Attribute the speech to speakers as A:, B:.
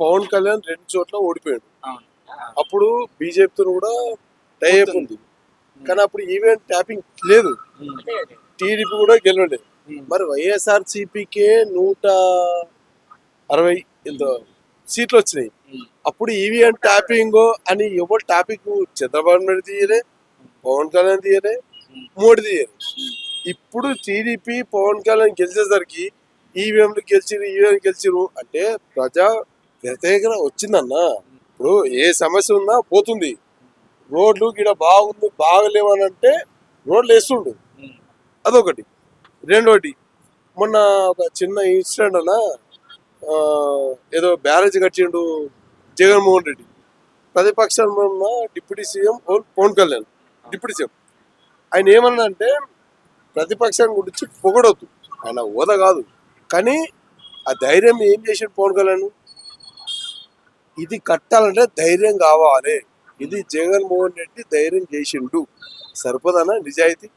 A: పవన్ కళ్యాణ్ రెండు చోట్ల ఓడిపోయాడు.
B: అవును.
A: అప్పుడు బీజేపీతో కూడా టైప్ ఉంది. కానీ అప్పుడు ఈవెంట్ ట్యాపింగ్ లేదు. టీడీపీ కూడా గెలవలేదు. మరి వైఎస్ఆర్ సిపికే నూట అరవై ఎంతో సీట్లు వచ్చినాయి. అప్పుడు ఈవీఎం ట్యాపింగ్ అని ఎవరు టాపిక్ చంద్రబాబు నాయుడు తీయలే పవన్ కళ్యాణ్ తీయలే మోడీ తీయలే. ఇప్పుడు టీడీపీ పవన్ కళ్యాణ్ గెలిచేసరికి ఈవీఎంలు గెలిచిరు ఈవీఎం గెలిచిరు అంటే ప్రజా వ్యతిరేకత వచ్చిందన్న ఇప్పుడు ఏ సమస్య ఉన్నా పోతుంది. రోడ్లు గిడ బాగుంది బాగలేవని అంటే రోడ్లు వేస్తుండు. అదొకటి. రెండోటి మొన్న ఒక చిన్న ఇన్సిడెంట్ అన్న ఏదో బ్యారేజ్ కట్టిండు జగన్మోహన్ రెడ్డి. ప్రతిపక్షంలో ఉన్న deputy CM Pawan Kalyan deputy CM. ఆయన ఏమన్నాడంటే ప్రతిపక్షం గురించి పొగడొద్దు. ఆయన హోదా కాదు. కానీ ఆ ధైర్యం ఏం చేసిండు పవన్ కళ్యాణ్? ఇది కట్టాలంటే ధైర్యం కావాలి. ఇది జగన్మోహన్ రెడ్డి ధైర్యం చేసిండు. సరిపోదనా నిజాయితీ?